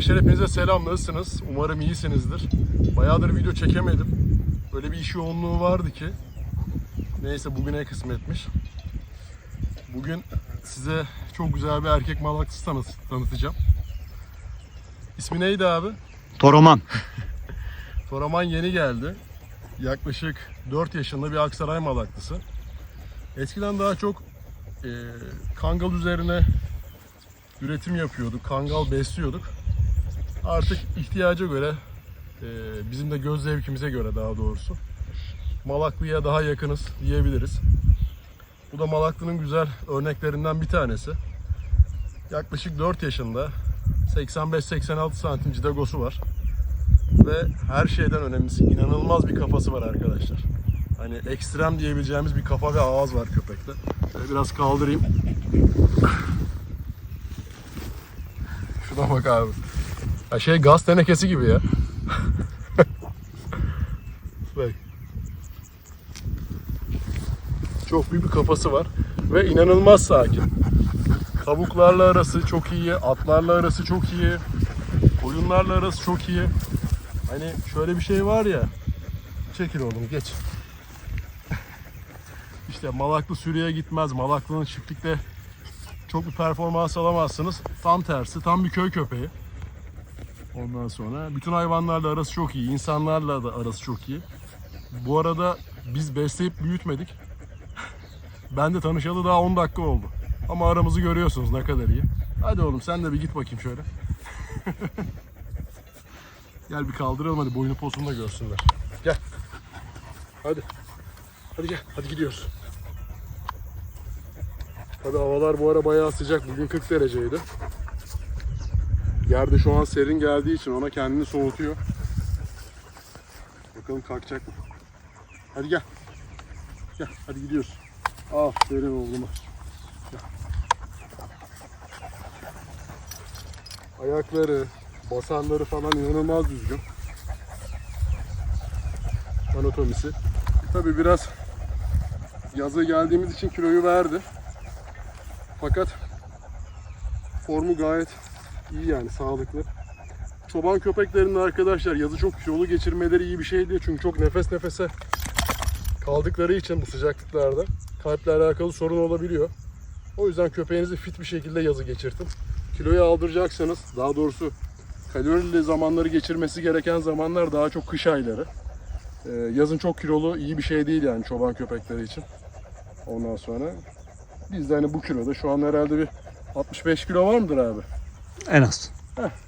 Arkadaşlar hepinize selam nasılsınız? Umarım iyisinizdir. Bayağıdır video çekemedim. Böyle bir iş yoğunluğu vardı ki. Neyse bugüne kısmetmiş. Bugün size çok güzel bir erkek malakçısı tanı- tanıtacağım. İsmi neydi abi? Toroman. Toraman yeni geldi. Yaklaşık 4 yaşında bir Aksaray malaklısı. Eskiden daha çok e, kangal üzerine üretim yapıyorduk. Kangal besliyorduk. Artık ihtiyaca göre e, bizim de göz zevkimize göre daha doğrusu Malaklı'ya daha yakınız diyebiliriz. Bu da Malaklı'nın güzel örneklerinden bir tanesi. Yaklaşık 4 yaşında 85-86 santim cidagosu var. Ve her şeyden önemlisi inanılmaz bir kafası var arkadaşlar. Hani ekstrem diyebileceğimiz bir kafa ve ağız var köpekte. Şöyle biraz kaldırayım. Şuna bak abi. Ya şey gaz tenekesi gibi ya. bak. Çok büyük bir kafası var ve inanılmaz sakin. Tavuklarla arası çok iyi, atlarla arası çok iyi, oyunlarla arası çok iyi. Hani şöyle bir şey var ya. Çekil oğlum geç. İşte Malaklı sürüye gitmez. Malaklı'nın çiftlikte çok bir performans alamazsınız. Tam tersi, tam bir köy köpeği. Ondan sonra bütün hayvanlarla arası çok iyi. insanlarla da arası çok iyi. Bu arada biz besleyip büyütmedik. Ben de tanışalı daha 10 dakika oldu. Ama aramızı görüyorsunuz ne kadar iyi. Hadi oğlum sen de bir git bakayım şöyle. Gel bir kaldıralım hadi boyunu posunu da görsünler. Gel. Hadi. Hadi gel. Hadi gidiyoruz. Tabi havalar bu ara bayağı sıcak. Bugün 40 dereceydi. Yerde şu an serin geldiği için ona kendini soğutuyor. Bakalım kalkacak mı? Hadi gel. Gel. Hadi gidiyoruz. Aferin oğluma. Gel. Ayakları, basanları falan inanılmaz düzgün. Anatomisi. Tabi biraz yaza geldiğimiz için kiloyu verdi. Fakat formu gayet iyi yani sağlıklı. Çoban köpeklerinin arkadaşlar yazı çok kilolu geçirmeleri iyi bir şey değil. Çünkü çok nefes nefese kaldıkları için bu sıcaklıklarda kalple alakalı sorun olabiliyor. O yüzden köpeğinizi fit bir şekilde yazı geçirtin. Kiloyu aldıracaksanız daha doğrusu kalorili zamanları geçirmesi gereken zamanlar daha çok kış ayları. Ee, yazın çok kilolu iyi bir şey değil yani çoban köpekleri için. Ondan sonra biz de hani bu kiloda şu an herhalde bir 65 kilo var mıdır abi? En az.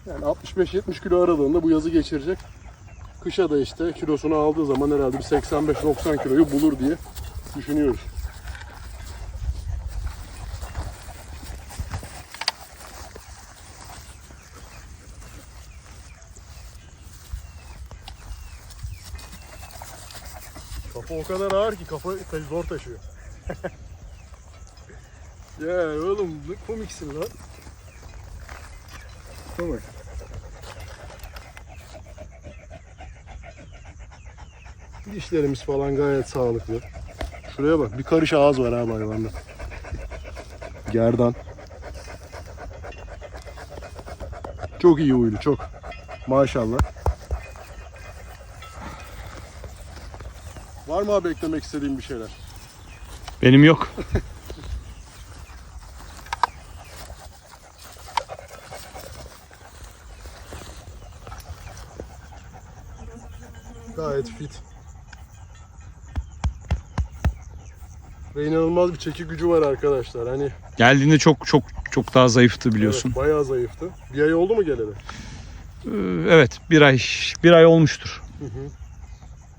Yani 65-70 kilo aralığında bu yazı geçirecek. Kışa da işte kilosunu aldığı zaman herhalde bir 85-90 kiloyu bulur diye düşünüyoruz. Kafa o kadar ağır ki kafa zor taşıyor. ya oğlum ne komiksin lan. Bak. Dişlerimiz falan gayet sağlıklı. Şuraya bak bir karış ağız var abi hayvanda. Gerdan. Çok iyi huylu çok. Maşallah. Var mı abi eklemek istediğin bir şeyler? Benim yok. Gayet fit. Ve inanılmaz bir çeki gücü var arkadaşlar. Hani Geldiğinde çok çok çok daha zayıftı biliyorsun. evet, bayağı zayıftı. Bir ay oldu mu geleli? Ee, Evet, bir ay bir ay olmuştur. Hı hı.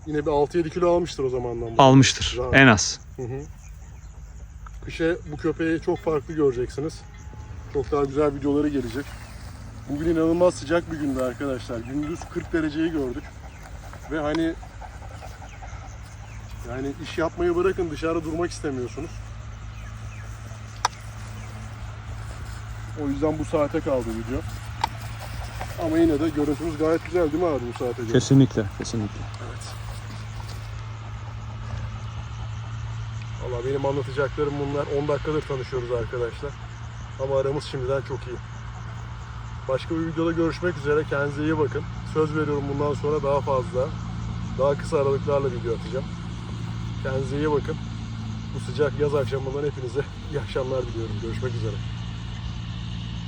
Yine bir 6-7 kilo almıştır o zamandan. beri. Almıştır Rahat. en az. Hı hı. Kışa bu köpeği çok farklı göreceksiniz. Çok daha güzel videoları gelecek. Bugün inanılmaz sıcak bir gündü arkadaşlar. Gündüz 40 dereceyi gördük. Ve hani yani iş yapmayı bırakın dışarıda durmak istemiyorsunuz. O yüzden bu saate kaldı video. Ama yine de görüntümüz gayet güzel değil mi abi bu saate göre? Kesinlikle, kesinlikle. Evet. Valla benim anlatacaklarım bunlar. 10 dakikadır tanışıyoruz arkadaşlar. Ama aramız şimdiden çok iyi. Başka bir videoda görüşmek üzere. Kendinize iyi bakın. Söz veriyorum bundan sonra daha fazla, daha kısa aralıklarla video atacağım. Kendinize iyi bakın. Bu sıcak yaz akşamından hepinize iyi akşamlar diliyorum. Görüşmek üzere.